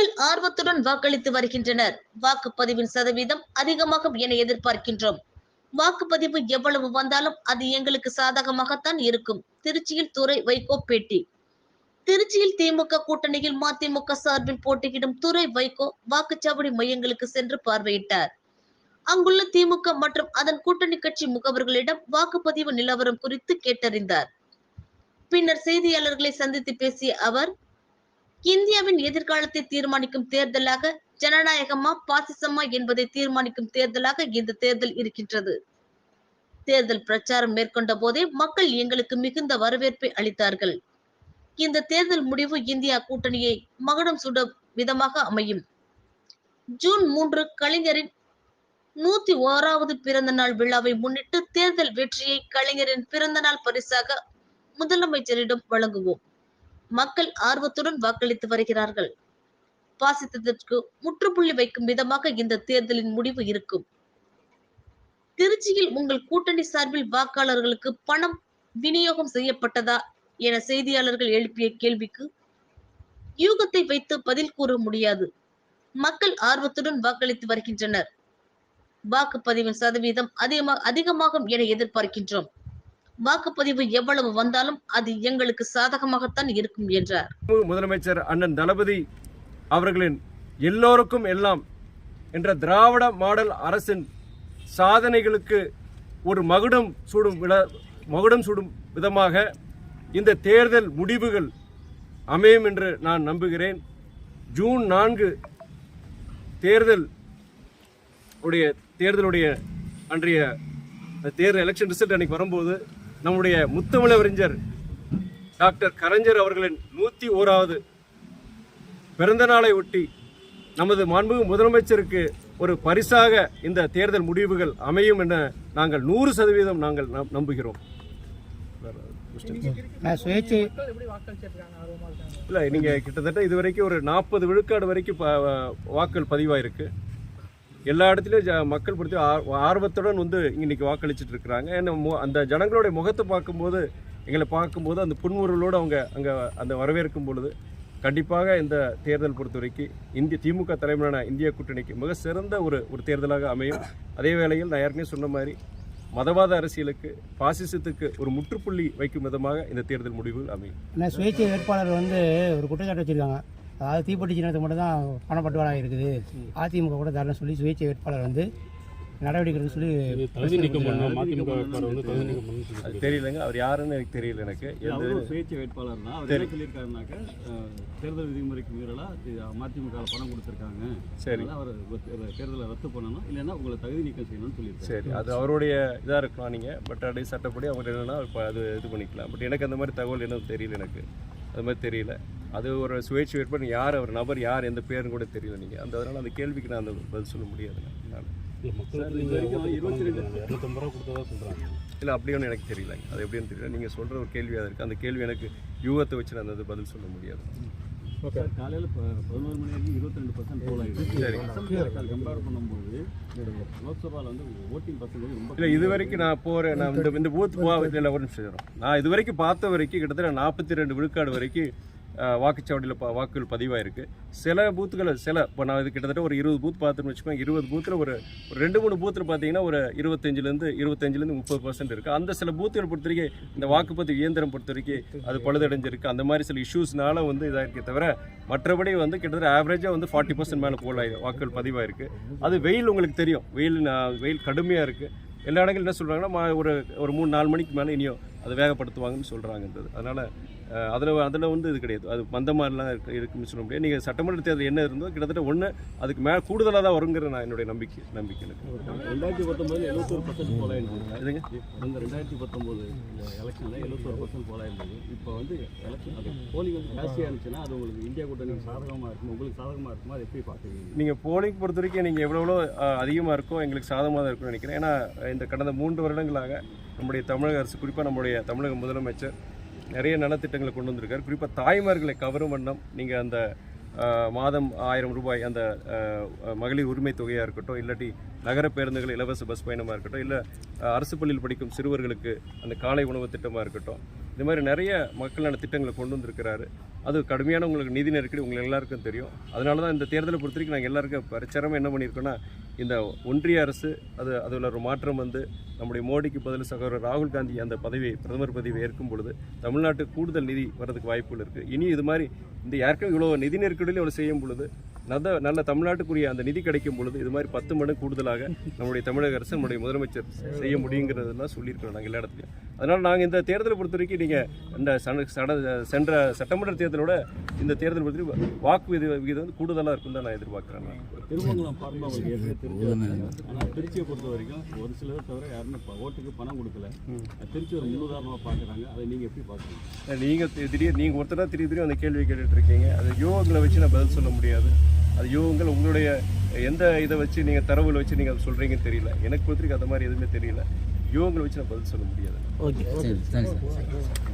மக்கள் ஆர்வத்துடன் வாக்களித்து வருகின்றனர். வாக்குப்பதிவின் சதவீதம் அதிகமாகும் என எதிர்பார்க்கின்றோம். வாக்குப்பதிவு எவ்வளவு வந்தாலும் அது எங்களுக்கு சாதகமாகத்தான் இருக்கும். திருச்சியில் துறை வைகோ பேட்டி. திருச்சியில் திமுக கூட்டணியில் மதிமுக சார்பில் போட்டியிடும் துறை வைகோ வாக்குச்சாவடி மையங்களுக்கு சென்று பார்வையிட்டார். அங்குள்ள திமுக மற்றும் அதன் கூட்டணி கட்சி முகவர்களிடம் வாக்குப்பதிவு நிலவரம் குறித்து கேட்டறிந்தார். பின்னர் செய்தியாளர்களை சந்தித்து பேசிய அவர் இந்தியாவின் எதிர்காலத்தை தீர்மானிக்கும் தேர்தலாக ஜனநாயகமா பாசிசமா என்பதை தீர்மானிக்கும் தேர்தலாக இந்த தேர்தல் இருக்கின்றது. தேர்தல் பிரச்சாரம் மேற்கொண்ட போதே மக்கள் எங்களுக்கு மிகுந்த வரவேற்பை அளித்தார்கள். இந்த தேர்தல் முடிவு இந்தியா கூட்டணியை மகனம் சுட விதமாக அமையும். ஜூன் மூன்று கலைஞரின் நூத்தி ஓராவது பிறந்த நாள் விழாவை முன்னிட்டு தேர்தல் வெற்றியை கலைஞரின் பிறந்த நாள் பரிசாக முதலமைச்சரிடம் வழங்குவோம். மக்கள் ஆர்வத்துடன் வாக்களித்து வருகிறார்கள். வாசித்ததற்கு முற்றுப்புள்ளி வைக்கும் விதமாக இந்த தேர்தலின் முடிவு இருக்கும். திருச்சியில் உங்கள் கூட்டணி சார்பில் வாக்காளர்களுக்கு பணம் விநியோகம் செய்யப்பட்டதா என செய்தியாளர்கள் எழுப்பிய கேள்விக்கு யூகத்தை வைத்து பதில் கூற முடியாது. மக்கள் ஆர்வத்துடன் வாக்களித்து வருகின்றனர். வாக்குப்பதிவின் சதவீதம் அதிகமாக அதிகமாகும் என எதிர்பார்க்கின்றோம். வாக்குப்பதிவு எவ்வளவு வந்தாலும் அது எங்களுக்கு சாதகமாகத்தான் இருக்கும் என்றார். முதலமைச்சர் அண்ணன் தளபதி அவர்களின் எல்லோருக்கும் எல்லாம் என்ற திராவிட மாடல் அரசின் சாதனைகளுக்கு ஒரு மகுடம் சூடும் விட மகுடம் சூடும் விதமாக இந்த தேர்தல் முடிவுகள் அமையும் என்று நான் நம்புகிறேன். ஜூன் நான்கு தேர்தல் உடைய தேர்தலுடைய அன்றைய தேர்தல் எலெக்ஷன் ரிசல்ட் அன்னைக்கு வரும்போது நம்முடைய முத்தமிழறிஞர் டாக்டர் கலைஞர் அவர்களின் நூற்றி ஓராவது பிறந்த நாளை ஒட்டி நமது மாண்புமிகு முதலமைச்சருக்கு ஒரு பரிசாக இந்த தேர்தல் முடிவுகள் அமையும் என நாங்கள் நூறு சதவீதம் நாங்கள் நம்- நம்புகிறோம். இல்லை நீங்கள் கிட்டத்தட்ட இது வரைக்கும் ஒரு நாற்பது விழுக்காடு வரைக்கும் வாக்குகள் பதிவாயிருக்கு. எல்லா இடத்துலையும் ஜ மக்கள் பொறுத்து ஆர்- ஆர்வத்துடன் வந்து இன்னைக்கு வாக்களிச்சிட்டு இருக்கிறாங்க. ஏன்னா மு- அந்த ஜனங்களுடைய முகத்தை பார்க்கும்போது எங்களை பார்க்கும்போது அந்த புன்முறுவலோடு அவங்க அங்கே அந்த வரவேற்கும் பொழுது கண்டிப்பாக இந்த தேர்தல் பொறுத்தவரைக்கும் இந்திய திமுக தலைமையிலான இந்திய கூட்டணிக்கு மிக சிறந்த ஒரு ஒரு தேர்தலாக அமையும். அதே வேளையில் நான் ஏற்கனவே சொன்ன மாதிரி மதவாத அரசியலுக்கு பாசிசத்துக்கு ஒரு முற்றுப்புள்ளி வைக்கும் விதமாக இந்த தேர்தல் முடிவுகள் அமையும். சுயேட்சை வேட்பாளர் வந்து ஒரு குற்றச்சாட்டு வச்சுருக்காங்க. அதாவது தீப்பெட்டி சின்னத்துக்கு மட்டும் தான் பணப்பட்டுவாடா இருக்குது. அதிமுக கூட தரலன்னு சொல்லி சுயேட்சை வேட்பாளர் வந்து நடவடிக்கை எடுக்க சொல்லி தகுதி நீக்கம் பண்ணணும்? மதிமுக வேட்பாளர் வந்து தகுதி நீக்கம் பண்ணணும்னு அது சொல்லி தெரியலங்க. அவர் யாருன்னு எனக்கு தெரியல எனக்கு. சுயேட்சை வேட்பாளர் தான் அவர் என்ன சொல்லியிருக்காருனாக்க தேர்தல் விதிமுறைக்கு மீறலா இது மதிமுக பணம் கொடுத்துருக்காங்க. சரி. அதனால அவர் தேர்தலை ரத்து பண்ணணும். இல்லைன்னா உங்களை தகுதி நீக்கம் செய்யணும்னு சொல்லியிருக்காரு. சரி. அது அவருடைய இதாக இருக்கலாம் நீங்கள் பட் அப்படியே சட்டப்படி அவர் என்னன்னா அது இது பண்ணிக்கலாம். பட் எனக்கு அந்த மாதிரி தகவல் எதுவும் தெரியல எனக்கு. அது மாதிரி தெரியல. அது ஒரு சுயேட்சை வேட்பாளர் யார் அவர் நபர் யார் எந்த பேருன்னு கூட தெரியல நீங்கள் அந்த அதனால் அந்த கேள்விக்கு நான் அந்த பதில் சொல்ல என்னால் இல்ல, அப்படி ஒன்றும் எனக்கு தெரியல. அது எப்படின்னு தெரியல. நீங்கள் சொல்கிற ஒரு கேள்வியாக இருக்குது அந்த கேள்வி எனக்கு யூகத்தை வச்சு நான் அந்த பதில் சொல்ல முடியாது. சார் காலையில் பதினோரு மணி வரைக்கும் இருபத்தி ரெண்டு பர்சன்ட் போல் ஆகிடுச்சு. கம்பேர் பண்ணும்போது லோக்சபாவில் வந்து ஓட்டிங் பர்சன்டேஜ் ரொம்ப இல்லை இது வரைக்கும் நான் போகிறேன் நான் இந்த இந்த பூத் போ இல்லை ஒரு நிமிஷம் இரு. நான் இது வரைக்கும் பார்த்த வரைக்கும் கிட்டத்தட்ட நாற்பத்தி ரெண்டு விழுக்காடு வரைக்கும் வாக்குச்சாவடியில் ப வாக்குகள் பதிவாயிருக்கு. சில பூத்துகளை சில இப்போ நான் இது கிட்டத்தட்ட ஒரு இருபது பூத் பார்த்துன்னு வச்சுக்கோங்க இருபது பூத்தில் ஒரு ரெண்டு மூணு பூத்தில் பார்த்தீங்கன்னா ஒரு இருபத்தஞ்சிலேருந்து இருபத்தஞ்சிலேருந்து முப்பது பர்சன்ட் இருக்குது அந்த சில பூத்துகள் பொறுத்த வரைக்கும் இந்த வாக்குப்பதிவு இயந்திரம் பொறுத்த வரைக்கும் அது பழுதடைஞ்சிருக்கு. அந்த மாதிரி சில இஷ்யூஸ்னால வந்து இதாக இருக்கே தவிர மற்றபடி வந்து கிட்டத்தட்ட ஆவரேஜாக வந்து ஃபார்ட்டி பர்சன்ட் மேலே போகலாம் வாக்குகள் பதிவாயிருக்கு. அது வெயில் உங்களுக்கு தெரியும். வெயில் வெயில் கடுமையாக இருக்குது எல்லா இடங்களும் என்ன சொல்கிறாங்கன்னா ஒரு ஒரு மூணு நாலு மணிக்கு மேலே இனியும் அதை வேகப்படுத்துவாங்கன்னு சொல்கிறாங்கன்றது அதனால் அதில் அதில் வந்து இது கிடையாது. அது மந்த மாதிரிலாம் இருக்கு இருக்குன்னு சொல்ல முடியாது. நீங்கள் சட்டமன்ற தேர்தல் என்ன இருந்தோ கிட்டத்தட்ட ஒன்று அதுக்கு மேலே கூடுதலாக தான் வருங்கிற நான் என்னுடைய நம்பிக்கை நம்பிக்கை எனக்கு. ரெண்டாயிரத்தி பத்தொம்போது எழுபத்தொரு பர்சன்ட் போல இருந்தது இதுங்க இந்த ரெண்டாயிரத்தி பத்தொம்போது எலெக்ஷனில் எழுபத்தொரு பர்சன்ட் போல இருந்தது இப்போ வந்து எலெக்ஷன் அது போலிங் வந்து ஜாஸ்தியாக இருந்துச்சுன்னா அது உங்களுக்கு இந்தியா கூட்டணிக்கு சாதகமாக இருக்கும்? உங்களுக்கு சாதகமாக இருக்குமா? அதை எப்படி பார்க்குறீங்க? நீங்கள் போலிங் பொறுத்த வரைக்கும் நீங்கள் எவ்வளோ எவ்வளோ அதிகமாக இருக்கோ எங்களுக்கு சாதகமாக தான் இருக்கும்னு நினைக்கிறேன். ஏன்னா இந்த கடந்த மூன்று வருடங்களாக நம்முடைய தமிழக அரசு குறிப்பாக நம்முடைய தமிழக முதலமைச்சர் நிறைய நலத்திட்டங்களை கொண்டு வந்திருக்காரு. குறிப்பாக தாய்மார்களை கவரும் வண்ணம் நீங்கள் அந்த மாதம் ஆயிரம் ரூபாய் அந்த மகளிர் உரிமை தொகையாக இருக்கட்டும் இல்லாட்டி நகர பேருந்துகள் இலவச பஸ் பயணமாக இருக்கட்டும் இல்லை அரசு பள்ளியில் படிக்கும் சிறுவர்களுக்கு அந்த காலை உணவு திட்டமாக இருக்கட்டும் இது மாதிரி நிறைய மக்கள் நல திட்டங்களை கொண்டு வந்திருக்கிறாரு. அது கடுமையான உங்களுக்கு நிதி நெருக்கடி உங்களுக்கு எல்லாருக்கும் தெரியும். அதனால தான் இந்த தேர்தலை பொறுத்த வரைக்கும் நாங்கள் எல்லாருக்கும் பிரச்சாரமாக என்ன பண்ணியிருக்கோன்னா இந்த ஒன்றிய அரசு அது அதில் ஒரு மாற்றம் வந்து நம்முடைய மோடிக்கு பதில் சகோதரர் ராகுல் காந்தி அந்த பதவியை பிரதமர் பதவியை ஏற்கும் பொழுது தமிழ்நாட்டுக்கு கூடுதல் நிதி வர்றதுக்கு வாய்ப்புகள் இருக்குது இனி இது மாதிரி இந்த யாருக்கும் இவ்வளோ நிதி நெருக்கடியில் இவ்வளோ செய்யும் பொழுது நல்ல நல்ல தமிழ்நாட்டுக்குரிய அந்த நிதி கிடைக்கும் பொழுது இது மாதிரி பத்து மடங்கு கூடுதலாக நம்முடைய தமிழக அரசு நம்முடைய முதலமைச்சர் செய்ய முடியுங்கிறதெல்லாம் சொல்லியிருக்கிறோம் நாங்கள் எல்லா இடத்துலையும். அதனால் நாங்கள் இந்த தேர்தலை பொறுத்த வரைக்கும் நீங்கள் இந்த சன- சட சென்ற சட்டமன்ற தேர்தலோட இந்த தேர்தல் பொறுத்த வரைக்கும் வாக்கு விதி விகிதம் வந்து கூடுதலாக இருக்கும் தான் நான் எதிர்பார்க்குறேன் நான். திருமங்கலம் ஆனால் திருச்சியை பொறுத்த வரைக்கும் ஒரு சிலர் தவிர யாருமே ஓட்டுக்கு பணம் கொடுக்கல. திருச்சி ஒரு முன்னுதாரணமாக பார்க்குறாங்க. அதை நீங்கள் எப்படி பார்க்குறீங்க? நீங்கள் திடீர் நீங்கள் ஒருத்தராக திடீர் திடீர் அந்த கேள்வி கேட்டுட்டு இருக்கீங்க. அது யோகங்களை வச்சு நான் பதில் சொல்ல முடியாது. அது யோகங்கள் உங்களுடைய எந்த இதை வச்சு நீங்கள் தரவுல வச்சு நீங்கள் அதை சொல்கிறீங்கன்னு தெரியல. எனக்கு பொறுத்த வரைக்கும் அந்த மாதிரி எதுவுமே தெரியல. யோகங்களை வச்சு நான் பதில் சொல்ல முடியாது. ஓகே சரி சரி சார்.